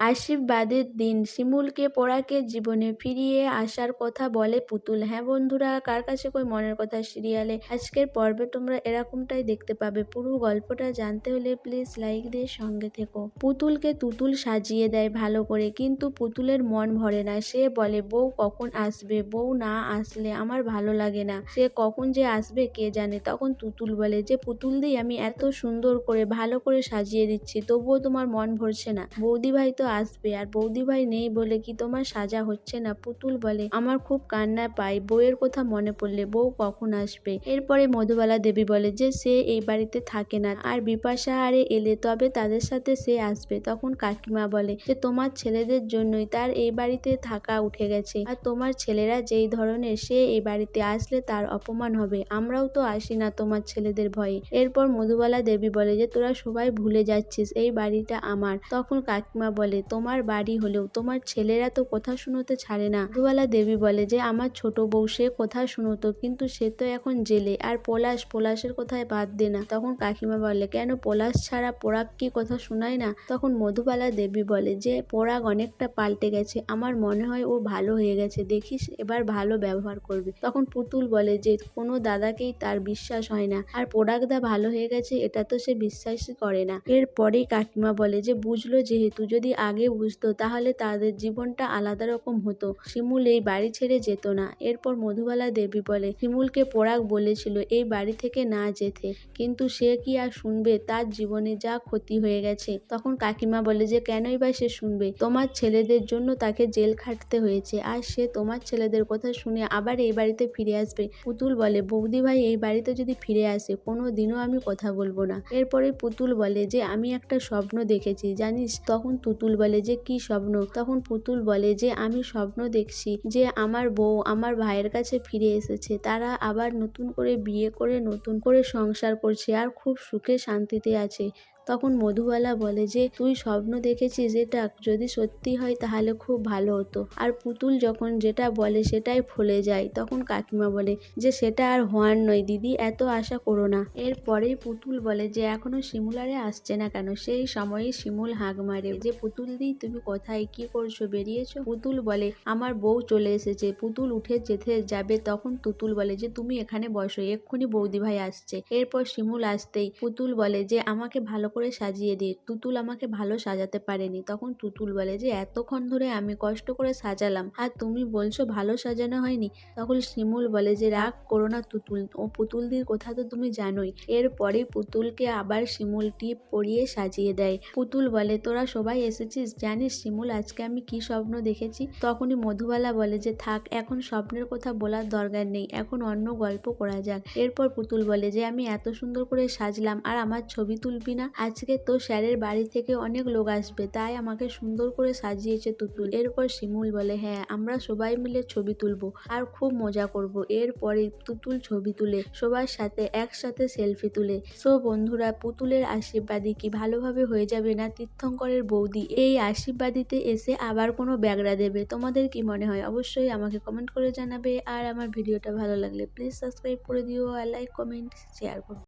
আশীর্বাদের দিন। শিমুলকে পরাকে জীবনে ফিরিয়ে আসার কথা বলে পুতুল। হ্যাঁ বন্ধুরা, কার কাছে কই মনের কথা সিরিয়ালে? আজকের পর্বে তোমরা এরকমটাই দেখতে পাবে। পুরো গল্পটা জানতে হলে প্লিজ লাইক দিয়ে সঙ্গে থেকো। পুতুলকে তুতুল সাজিয়ে দেয় ভালো করে, কিন্তু পুতুলের মন ভরে না। সে বলে, বউ কখন আসবে? বউ না আসলে আমার ভালো লাগে না। সে কখন যে আসবে কে জানে? তখন তুতুল বলে, যে পুতুল দি, আমি এত সুন্দর করে, ভালো করে সাজিয়ে দিচ্ছি, তবুও তোমার মন ভরছে না। বৌদি ভাই তো আসবে আর বৌদি ভাই নেই বলে কি তোমার সাজা হচ্ছে না? পুতুল বলে, আমার খুব কান্না পাই। বউয়ের কথা মনে পড়লে বউ কখন আসবে? এরপরে মধুবালা দেবী বলে, যে সে এই বাড়িতে থাকে না আর বিপাশা আরে এলে তবে তাদের সাথে সে আসবে। তখন কাকিমা বলে, যে তোমার ছেলেদের জন্যই তার এই বাড়িতে থাকা উঠে গেছে। আর তোমার ছেলেরা যেই ধরনের সে এই বাড়িতে আসলে তার অপমান হবে। আমরাও তো আসি না তোমার ছেলেদের ভয়ে। এরপর মধুবালা দেবী বলে, যে তোরা সবাই ভুলে যাচ্ছিস, এই বাড়িটা আমার। তখন কাকিমা বলে তোমার বাড়ি হলেও তোমার ছেলেরা তো কথা শুনোতে ছাড়ে না। মধুবালা দেবী বলে, যে আমার ছোট বউ, সে কথা শুনোতো, কিন্তু সে তো এখন জেলে, আর পলাশ পলাশের কথায় বাদ দে না। তখন কাকিমা বলে, কেন পলাশ ছাড়া পোড়াক কি কথা শোনায় না? তখন মধুবালা দেবী বলে, যে পোড়াক অনেকটা পাল্টে গেছে, আমার মনে হয় ও ভালো হয়ে গেছে, দেখিস এবার ভালো ব্যবহার করবে। তখন পুতুল বলে, যে কোনো দাদাকেই তার বিশ্বাস হয় না, আর পোড়াকদা ভালো হয়ে গেছে, এটা তো সে বিশ্বাসই করে না। এরপরেই কাকিমা বলে, যে বুঝলো যেহেতু, যদি আগে বুঝতো, তাহলে তাদের জীবনটা আলাদা রকম হতো। শিমুল এই বাড়ি ছেড়ে যেত না। এরপর মধুবালা দেবী বলে, শিমুলকে পোড়াক বলেছিল, এই বাড়ি থেকে না যেতে। কিন্তু সে কি আর শুনবে? তার জীবনে যা ক্ষতি হয়ে গেছে। তখন কাকিমা বলে, যে কেনই বা সে শুনবে? তোমার ছেলেদের জন্য তাকে জেল খাটতে হয়েছে, আর সে তোমার ছেলেদের কথা শুনে আবার এই বাড়িতে ফিরে আসবে। পুতুল বলে, বৌদি ভাই, এই বাড়িতে যদি ফিরে আসে, কোনো দিনও আমি কথা বলব না। এরপরে পুতুল বলে, যে আমি একটা স্বপ্ন দেখেছি, জানিস? তখন তুতুল বলে যে, কি স্বপ্ন? তখন পুতুল বলে যে, আমি স্বপ্ন দেখছি যে, আমার বউ আমার ভাইয়ের কাছে ফিরে এসেছে। তারা আবার নতুন করে বিয়ে করে, নতুন করে সংসার করছে আর খুব সুখে শান্তিতে আছে। তখন মধুবালা বলে যে, তুই স্বপ্ন দেখেছিস এটা যদি সত্যি হয় তাহলে খুব ভালো হতো। আর পুতুল যখন যেটা বলে সেটাই ফলে যায়। তখন কাকিমা বলে যে, সেটা আর হওয়ার নয়, দিদি এত আশা করো না। এরপরেই পুতুল বলে যে, এখনও শিমুলারে আসছে না কেন? সেই সময়ই শিমুল হাঁক মারে। যে, পুতুল দি, তুমি কোথায়? কি করছ? বেরিয়েছো? পুতুল বলে, আমার বউ চলে এসেছে। পুতুল উঠে যেতে যাবে তখন তুতুল বলে যে, তুমি এখানে বসো, এক্ষুনি বৌদি ভাই আসছে। এরপর শিমুল আসতেই পুতুল বলে যে, আমাকে ভালো করে সাজিয়ে দে তুতুল আমাকে ভালো সাজাতে পারেনি। তখন তুতুল বলে যে, এতক্ষণ ধরে আমি কষ্ট করে সাজালাম আর তুমি বলছো ভালো সাজানো হয়নি? তখন শিমুল বলে যে, রাগ করো না তুতুল, ও পুতুল পুতুলদির কথা তো তুমি জানোই। এরপরে পুতুলকে আবার শিমুল টিপ পরিয়ে সাজিয়ে দেয়। পুতুল বলে, তোরা সবাই এসেছিস, জানিস শিমুল আজকে আমি কি স্বপ্ন দেখেছি? তখনই মধুবালা বলে যে, থাক, এখন স্বপ্নের কথা বলার দরকার নেই, এখন অন্য গল্প করা যাক। এরপর পুতুল বলে যে, আমি এত সুন্দর করে সাজলাম আর আমার ছবি তুলবি না? আজকে তো স্যারের বাড়ি থেকে অনেক লোক আসবে, তাই আমাকে সুন্দর করে সাজিয়েছে তুতুল। এরপর শিমুল বলে হ্যাঁ আমরা সবাই মিলে ছবি তুলবো আর খুব মজা করব। এরপরে তুতুল ছবি তুলে সবার সাথে একসাথে সেলফি তুলে। সো বন্ধুরা, পুতুলের আশীর্বাদী কি ভালোভাবে হয়ে যাবে না তীর্থঙ্করের বৌদি? এই আশীর্বাদীতে এসে আবার কোনো ব্যাগরা দেবে? তোমাদের কি মনে হয়? অবশ্যই আমাকে কমেন্ট করে জানাবে। আর আমার ভিডিওটা ভালো লাগলে প্লিজ সাবস্ক্রাইব করে দিও আর লাইক, কমেন্ট, শেয়ার করো।